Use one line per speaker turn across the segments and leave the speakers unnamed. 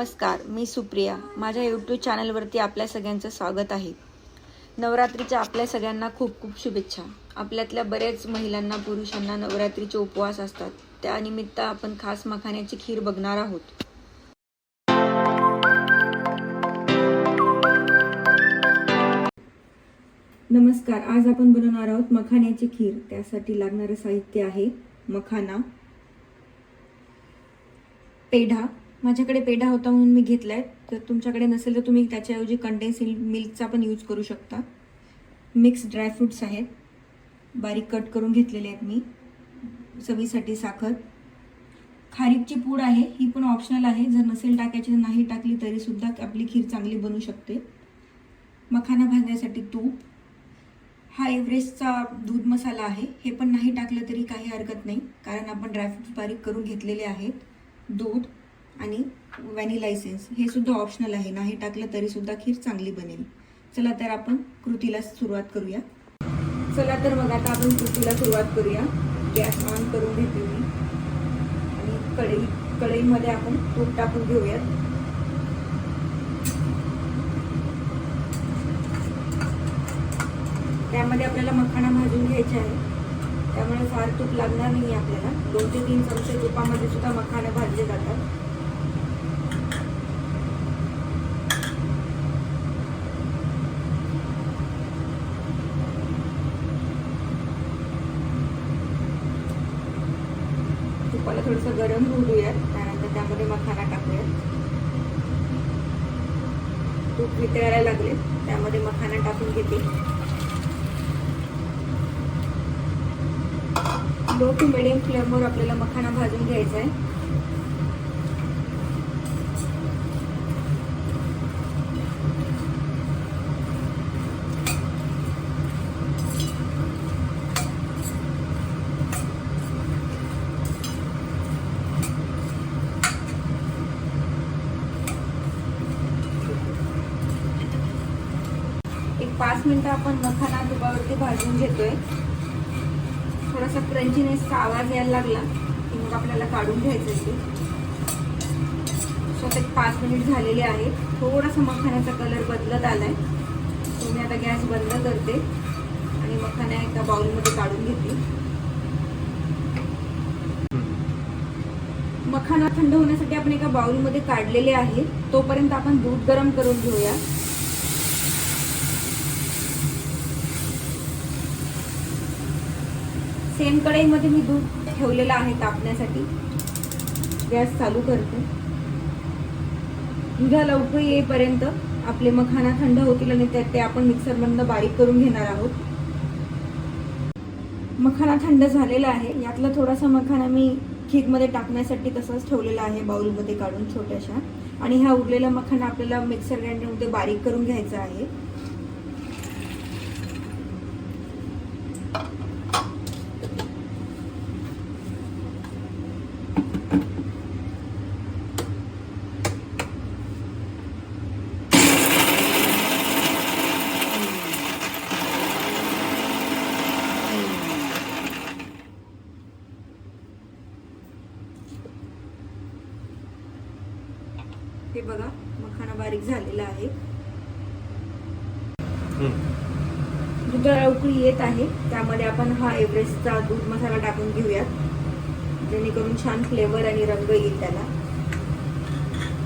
नमस्कार मी सुप्रिया. माझ्या यूट्यूब चॅनलवरती आपल्या सगळ्यांचं स्वागत आहे. नवरात्रीच्या आपल्या सगळ्यांना खूप खूप शुभेच्छा. आपल्यातल्या बऱ्याच महिलांना पुरुषांना नवरात्रीचे उपवास असतात. त्यानिमित्त आपण खास मखाण्याची खीर बघणार आहोत. नमस्कार आज आपण बनवणार आहोत मखाण्याची खीर. त्यासाठी लागणारं साहित्य आहे मखाना पेढा माझ्याकडे पेढा होता म्हणून मी घेतला आहे तर तुमच्याकडे नसेल तर तुम्ही त्याच्याऐवजी कंडेन्स मिल्कचा पण यूज करू शकता. मिक्स ड्रायफ्रुट्स आहेत. बारीक कट करून घेतलेले आहेत मी. चवीसाठी साखर. खारीकची पूड आहे. ही पण ऑप्शनल आहे. जर नसेल टाकायची तर नाही टाकली तरीसुद्धा आपली खीर चांगली बनू शकते. मखाना भाजण्यासाठी तूप. हा एव्हरेस्टचा दूध मसाला आहे. हे पण नाही टाकलं तरी काही हरकत नाही. कारण आपण ड्रायफ्रूट बारीक करून घेतलेले आहेत. दूध. आणि व्हॅनिला इसेन्स हे सुद्धा ऑप्शनल आहे. नाही टाकलं तरी सुद्धा खीर चांगली बनेल. चला तर आपण कृतीला सुरुवात करूया. चला तर मग आता आपण कृतीला सुरुवात करूया. गॅस ऑन करून घेते मी. आणि कढई कढईमध्ये आपण तूप टाकून घेऊयात. त्यामध्ये आपल्याला मखाणा भाजून घ्यायचे आहे. त्यामुळे फार तूप लागणार नाही आपल्याला. दोन ते तीन चमचे तुपामध्ये सुद्धा मखाने भाजले जातात. थोडंसं गरम होऊ देऊयात त्यानंतर त्यामध्ये मखाना टाकूयात. तूप वितळायला लागले त्यामध्ये मखाना टाकून घेते. लो टू मिडियम फ्लेमवर आपल्याला मखाना भाजून घ्यायचा आहे एक पाच मिनिटं आपण मखाना तुपावरती भाजून घेतोय. थोडासा क्रंचीनेसचा आवाज यायला लागला की मग आपल्याला काढून घ्यायचं सो ते स्वतः पाच मिनिट झालेले आहे थोडासा मखाण्याचा कलर बदलत आलाय. सो मी आता गॅस बंद करते आणि मखाना एका बाउलमध्ये काढून घेते. मखाना थंड होण्यासाठी आपण एका बाउलमध्ये काढलेले आहे. तोपर्यंत आपण दूध गरम करून घेऊया. सेम कढईमध्ये मी दूध ठेवलेलं आहे तापण्यासाठी. गॅस चालू करते. दुधाला उकळी येईपर्यंत आपले मखाना थंड होतील आणि त्यात ते आपण मिक्सरमधनं बारीक करून घेणार आहोत. मखाना थंड झालेला आहे. यातला थोडासा मखाना मी खीरमध्ये टाकण्यासाठी तसाच ठेवलेला आहे बाउलमध्ये काढून छोट्याशा. आणि हा उरलेला मखाना आपल्याला मिक्सर ग्राइंडरमध्ये बारीक करून घ्यायचा आहे. हे बघा मखाना बारीक झालेला आहे. दुधाला उकळी येत आहे. त्यामध्ये आपण हा एव्हरेस्टचा दूध मसाला टाकून घेऊयात. जेणेकरून छान फ्लेवर आणि रंग येईल त्याला.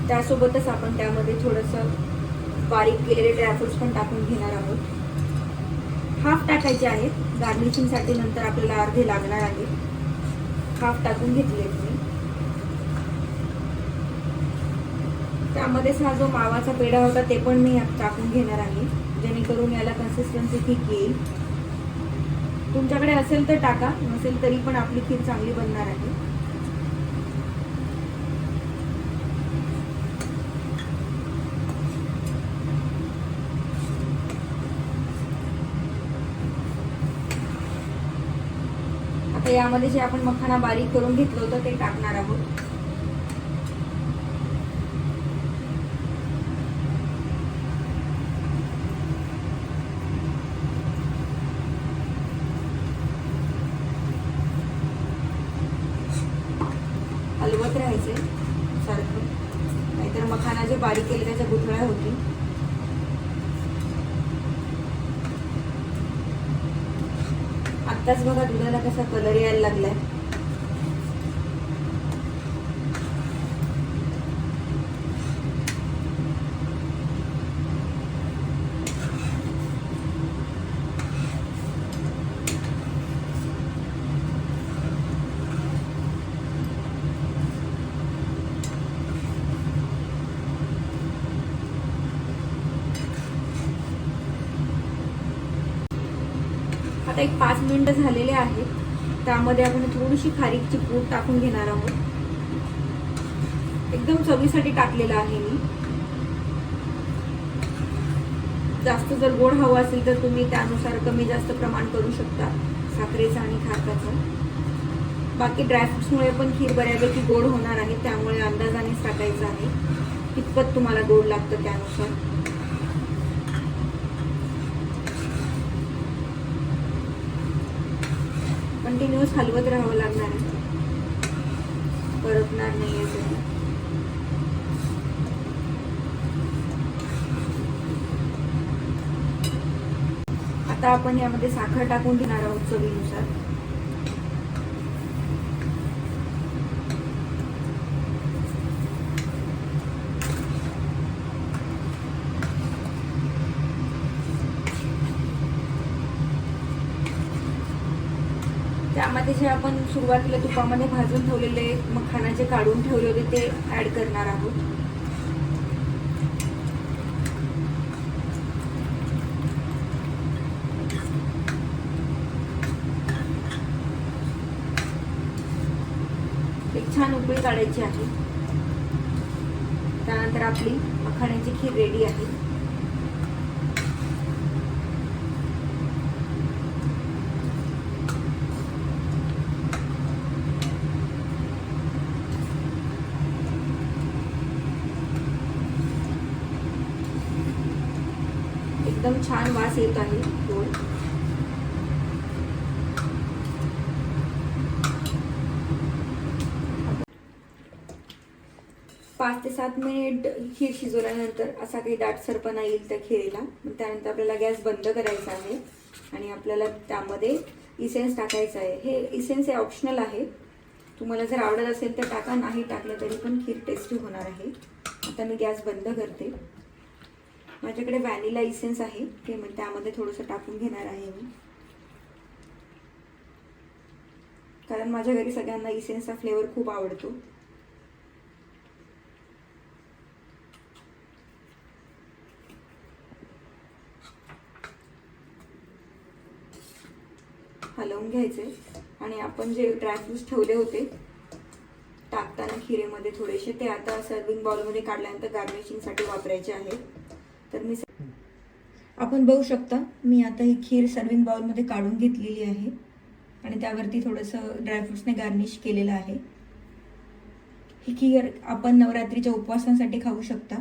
त्यासोबतच आपण त्यामध्ये थोडंसं बारीक केलेले ड्रायफ्रुट्स पण टाकून घेणार आहोत. हाफ टाकायचे आहेत. गार्निशिंगसाठी नंतर आपल्याला अर्धे लागणार आहे हाफ टाकून घेतले मी त्यामध्येच हा जो मावाचा पेढा होता ते पण मी टाकून घेणार आहे. जेणेकरून याला कन्सिस्टन्सी ठीक येईल. तुमच्याकडे असेल तर टाका नसेल तरी पण आपली खीर चांगली बनणार आहे. आता यामध्ये जे आपण मखाना बारीक करून घेतलं होतं ते टाकणार आहोत. हलवत सारखं. नाहीतर मखाना बारीक केले त्याच्या गुठळ्या होतील. आत्ताच बघा दुधाला कसा कलर यायला लागलाय. आता एक पाच मिनिटं झालेले आहेत. त्यामध्ये आपण थोडीशी खारीकची पूड टाकून घेणार आहोत. एकदम चवीसाठी टाकलेलं आहे मी. जास्त जर गोड हवं असेल तर तुम्ही त्यानुसार कमी जास्त प्रमाण करू शकता. साखरेचं आणि खारकाचं बाकी ड्रायफ्रुट्समुळे पण खीर बऱ्यापैकी गोड होणार आहे. त्यामुळे अंदाजानेच टाकायचं आहे. कितपत तुम्हाला गोड लागतं त्यानुसार. कंटिन्युअस हलवत राहावं लागणार आहे. परतणार नाही आहे आता आपण यामध्ये साखर टाकून घेणार आहोत चवीनुसार. त्यामध्ये जे आपण सुरुवातीला तुपामध्ये भाजून ठेवलेले मखानाचे काढून ठेवले होते ते ऍड करणार आहोत. एक छान उकळी काढायची आहे. त्यानंतर आपली मखाण्याची खीर रेडी आहे. एकदम छान वास येत आहे. गोड पाच ते सात मिनिट खीर शिजवल्यानंतर असा काही दाटसरपणा येईल त्या खिरीला. मग त्यानंतर आपल्याला गॅस बंद करायचा आहे आणि आपल्याला त्यामध्ये इसेन्स टाकायचं आहे. हे इसेन्स हे ऑप्शनल आहे. तुम्हाला जर आवडत असेल तर टाका नाही टाकलं तरी पण खीर टेस्टी होणार आहे. आता मी गॅस बंद करते. माझ्याकडे व्हॅनिला इसेन्स आहे. ते म्हणजे त्यामध्ये थोडंसं टाकून घेणार आहे मी. कारण माझ्या घरी सगळ्यांना इसेन्सचा फ्लेवर खूप आवडतो. हलवून घ्यायचे आणि आपण जे ड्रायफ्रूट्स ठेवले होते टाकताना खिरेमध्ये थोडेसे ते आता सर्विंग बॉलमध्ये काढल्यानंतर गार्निशिंगसाठी वापरायचे आहे. तर मी आपण बघू शकता मी आता ही खीर सर्विंग बाउलमध्ये काढून घेतलेली आहे. आणि त्यावरती थोडंसं ड्रायफ्रुट्सने गार्निश केलेलं आहे. ही खीर आपण नवरात्रीच्या उपवासांसाठी खाऊ शकता.